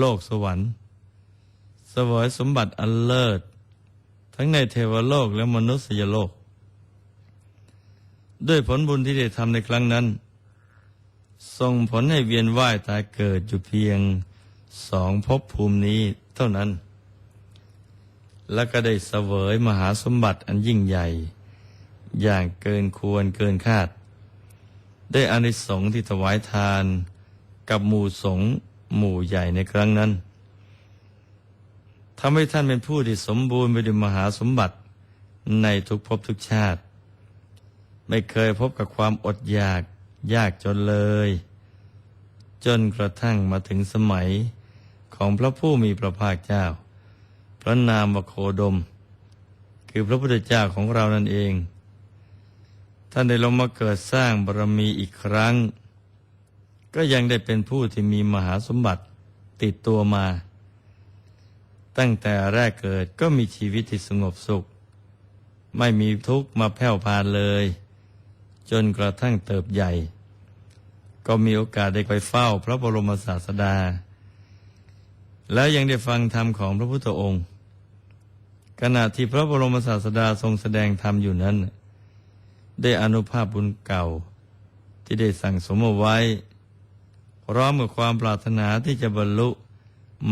โลกสวรรค์เสวยสมบัติอันเลิศ ทั้งในเทวโลกและมนุษยโลก ด้วยผลบุญที่ได้ทำในครั้งนั้น ส่งผลให้เวียนว่ายตายเกิดอยู่เพียงสองภพภูมินี้เท่านั้น แล้วก็ได้เสวยมหาสมบัติอันยิ่งใหญ่ อย่างเกินควรเกินคาด ได้อานิสงส์ที่ถวายทานกับหมู่สงฆ์ หมู่ใหญ่ในครั้งนั้นทำให้ท่านเป็นผู้ที่สมบูรณ์ไปด้วยมหาสมบัติในทุกภพทุกชาติ ไม่เคยพบกับความอดอยากยากจนเลย จนกระทั่งมาถึงสมัยของพระผู้มีพระภาคเจ้า พระนามวโคดม คือพระพุทธเจ้าของเรานั่นเอง ท่านได้ลงมาเกิดสร้างบารมีอีกครั้ง ก็ยังได้เป็นผู้ที่มีมหาสมบัติติดตัวมา ตั้งแต่แรกเกิดก็มีชีวิตที่สงบสุข ไม่มีทุกข์มาแผ่วพานเลย จนกระทั่งเติบใหญ่ ก็มีโอกาสได้ไปเฝ้าพระบรมศาสดา แล้วยังได้ฟังธรรมของพระพุทธองค์ ขณะที่พระบรมศาสดาทรงแสดงธรรมอยู่นั้น ได้อนุภาพบุญเก่าที่ได้สั่งสมเอาไว้ พร้อมกับความปรารถนาที่จะบรรลุ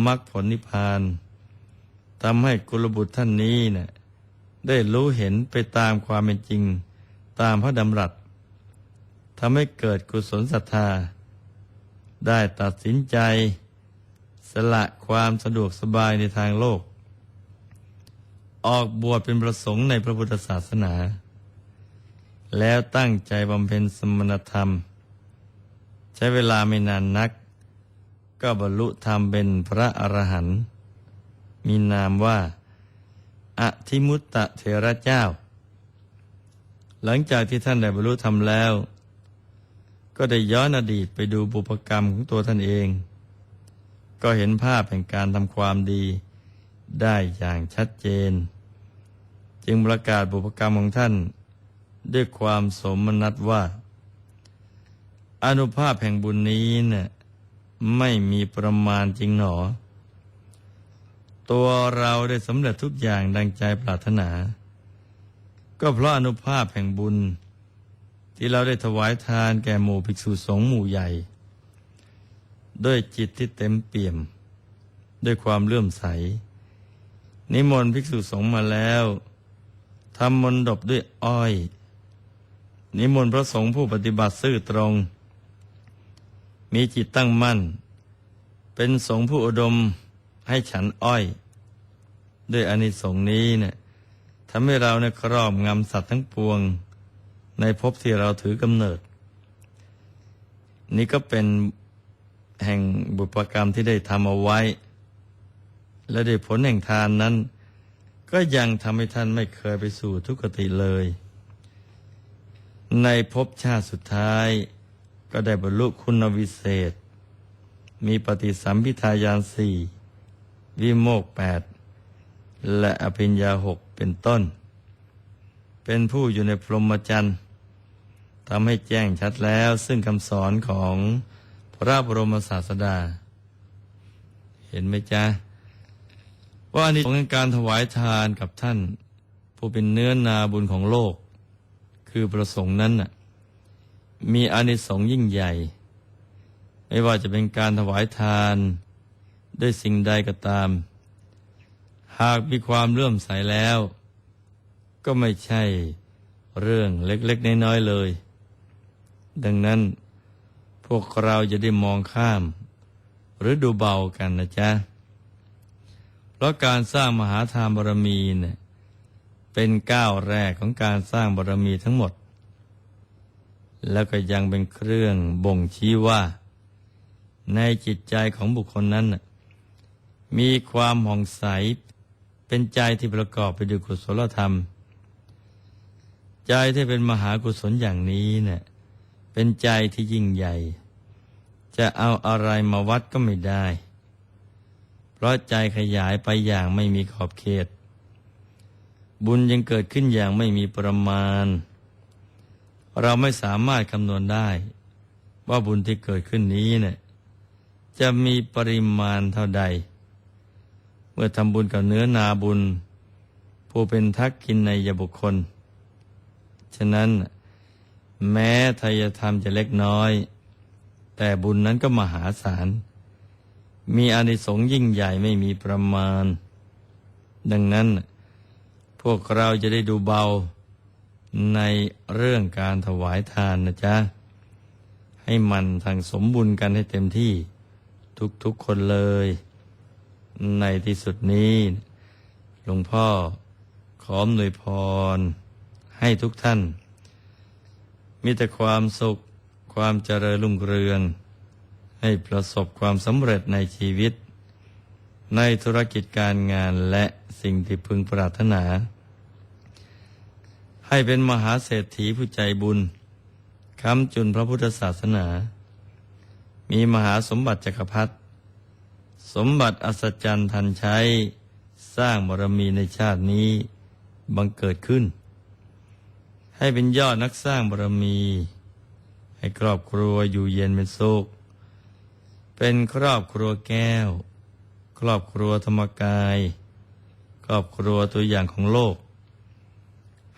มรรคผลนิพพานทำให้กุลบุตรท่านนี้เนะ่ยได้รู้เห็นไปตามความเป็นจริง ตามพระดำรัสทำให้เกิดกุศลศรัทธา ได้ตัดสินใจ สละความสะดวกสบายในทางโลก ออกบวชเป็นประสงค์ในพระพุทธศาสนา แล้วตั้งใจบำเพ็ญสมณธรรม ใช้เวลาไม่นานนัก ก็บรรลุธรรมเป็นพระอรหันต์มีนามว่าอธิมุตตะเถระเจ้า หลังจากที่ท่านได้บรรลุธรรมแล้ว ก็ได้ย้อนอดีตไปดูบุพกรรมของตัวท่านเอง ก็เห็นภาพแห่งการทำความดีได้อย่างชัดเจน จึงประกาศบุพกรรมของท่าน ด้วยความสมนัตว่า อนุภาพแห่งบุญนี้เนี่ยไม่มีประมาณจริงหนอ ตัวเราได้สำเร็จทุกอย่างดังใจปรารถนา ก็เพราะอนุภาพแห่งบุญ ที่เราได้ถวายทานแก่หมู่ภิกษุสงฆ์หมู่ใหญ่ ด้วยจิตที่เต็มเปี่ยม ด้วยความเลื่อมใส นิมนต์ภิกษุสงฆ์มาแล้วทำมนต์ดบด้วยอ้อย นิมนต์พระสงฆ์ผู้ปฏิบัติซื่อตรง มีจิตตั้งมั่น เป็นสงฆ์ผู้อุดมให้ฉันอ้อย ด้วยอานิสงส์นี้เนี่ยทำให้เราเนี่ยครอบงำสัตว์ทั้งปวง ในภพที่เราถือกำเนิด นี่ก็เป็นแห่งบุพกรรมที่ได้ทำเอาไว้ และได้ผลแห่งทานนั้น ก็ยังทำให้ท่านไม่เคยไปสู่ทุกขติเลย ในภพชาติสุดท้าย ก็ได้บรรลุคุณวิเศษ มีปฏิสัมพิทายานสี่วิโมกแปดและอภิญญาหกเป็นต้น เป็นผู้อยู่ในพรหมจรรย์ทำให้แจ้งชัดแล้วซึ่งคำสอนของพระบรมศาสดา เห็นไหมจ๊ะ ว่านี่ของการถวายทานกับท่าน ผู้เป็นเนื้อนาบุญของโลก คือประสงค์นั้นน่ะ มีอานิสงส์ยิ่งใหญ่ ไม่ว่าจะเป็นการถวายทานด้วยสิ่งใดก็ตาม หากมีความเลื่อมใสแล้ว ก็ไม่ใช่เรื่องเล็กๆน้อยๆเลย ดังนั้นพวกเราจะได้มองข้าม หรือดูเบากันนะจ๊ะ เพราะการสร้างมหาทานบารมีเนี่ยเป็นก้าวแรกของการสร้างบารมีทั้งหมด แล้วก็ยังเป็นเครื่องบ่งชี้ว่า ในจิตใจของบุคคลนั้น มีความห่องใสเป็นใจที่ประกอบไปด้วยกุศลธรรม ใจที่เป็นมหากุศลอย่างนี้เนะี่ยเป็นใจที่ยิ่งใหญ่ จะเอาอะไรมาวัดก็ไม่ได้ เพราะใจขยายไปอย่างไม่มีขอบเขต บุญยังเกิดขึ้นอย่างไม่มีประมาณ เราไม่สามารถคำนวณได้ ว่าบุญที่เกิดขึ้นนี้เนะี่ยจะมีปริมาณเท่าใด เมื่อทำบุญกับเนื้อนาบุญ ผู้เป็นทักกินในยบุคคล ฉะนั้นแม้ทายธรรมจะเล็กน้อย แต่บุญนั้นก็มหาศาล มีอานิสงส์ยิ่งใหญ่ไม่มีประมาณ ดังนั้น พวกเราจะได้ดูเบา ในเรื่องการถวายทานนะจ๊ะ ให้มันทางสมบุญกันให้เต็มที่ทุกๆคนเลย ในที่สุดนี้หลวงพ่อขออำนวยพร ให้ทุกท่าน มีแต่ความสุขความเจริญรุ่งเรือง ให้ประสบความสำเร็จในชีวิต ในธุรกิจการงานและสิ่งที่พึงปรารถนา ให้เป็นมหาเศรษฐีผู้ใจบุญค้ำจุนพระพุทธศาสนา มีมหาสมบัติจักรพรรดิสมบัติอัศจรรย์ทันใช้ สร้างบารมีในชาตินี้บังเกิดขึ้น ให้เป็นยอดนักสร้างบารมี ให้ครอบครัวอยู่เย็นเป็นสุขเป็นครอบครัวแก้ว ครอบครัวธรรมกาย ครอบครัวตัวอย่างของโลก